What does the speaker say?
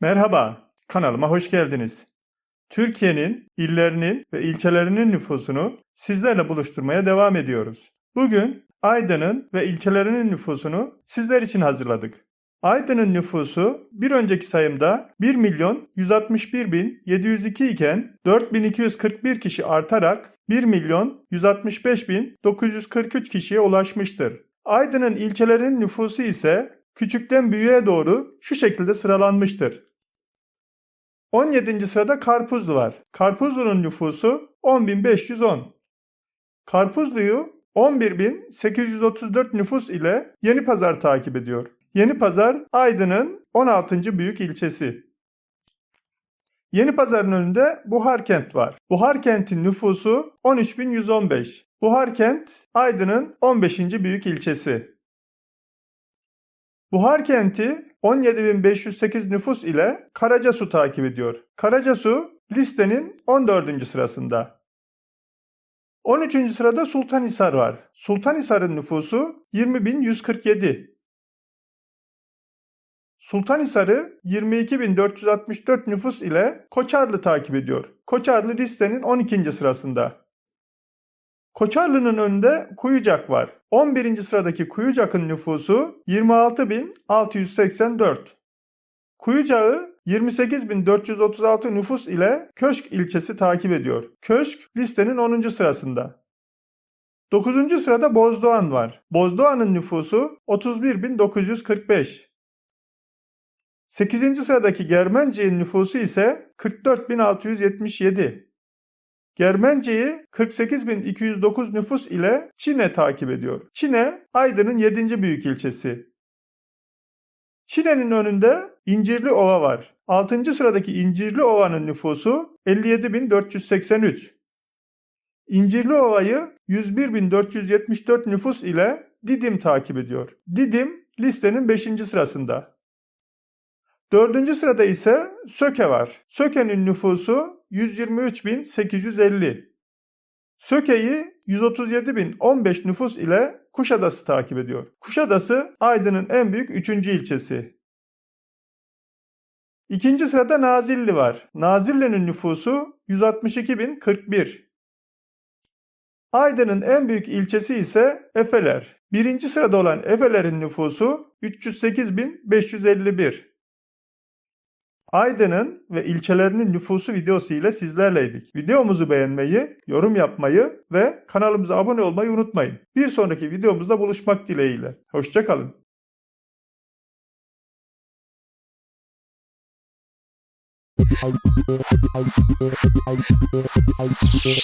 Merhaba, kanalıma hoş geldiniz. Türkiye'nin illerinin ve ilçelerinin nüfusunu sizlerle buluşturmaya devam ediyoruz. Bugün Aydın'ın ve ilçelerinin nüfusunu sizler için hazırladık. Aydın'ın nüfusu bir önceki sayımda 1 milyon 161 bin 702 iken 4241 kişi artarak 1 milyon 165 bin 943 kişiye ulaşmıştır. Aydın'ın ilçelerinin nüfusu ise küçükten büyüğe doğru şu şekilde sıralanmıştır. 17. sırada Karpuzlu var. Karpuzlu'nun nüfusu 10.510. Karpuzlu'yu 11.834 nüfus ile Yeni Pazar takip ediyor. Yeni Pazar Aydın'ın 16. büyük ilçesi. Yeni Pazar'ın önünde Buharkent var. Buharkent'in nüfusu 13.115. Buharkent Aydın'ın 15. büyük ilçesi. Buharkent'i 17.508 nüfus ile Karacasu takip ediyor. Karacasu listenin 14. sırasında. 13. sırada Sultanhisar var. Sultanhisar'ın nüfusu 20.147. Sultanhisar'ı 22.464 nüfus ile Koçarlı takip ediyor. Koçarlı listenin 12. sırasında. Koçarlı'nın önünde Kuyucak var. 11. sıradaki Kuyucak'ın nüfusu 26.684. Kuyucak'ı 28.436 nüfus ile Köşk ilçesi takip ediyor. Köşk listenin 10. sırasında. 9. sırada Bozdoğan var. Bozdoğan'ın nüfusu 31.945. 8. sıradaki Germenci'nin nüfusu ise 44.677. Germence'yi 48.209 nüfus ile Çin'e takip ediyor. Çin'e Aydın'ın 7. büyük ilçesi. Çin'e'nin önünde İncirli Ova var. 6. sıradaki İncirli Ova'nın nüfusu 57.483. İncirli Ova'yı 101.474 nüfus ile Didim takip ediyor. Didim listenin 5. sırasında. Dördüncü sırada ise Söke var. Söke'nin nüfusu 123.850. Söke'yi 137.015 nüfus ile Kuşadası takip ediyor. Kuşadası Aydın'ın en büyük üçüncü ilçesi. İkinci sırada Nazilli var. Nazilli'nin nüfusu 162.041. Aydın'ın en büyük ilçesi ise Efeler. Birinci sırada olan Efeler'in nüfusu 308.551. Aydın'ın ve ilçelerinin nüfusu videosu ile sizlerleydik. Videomuzu beğenmeyi, yorum yapmayı ve kanalımıza abone olmayı unutmayın. Bir sonraki videomuzda buluşmak dileğiyle. Hoşçakalın. Thank you.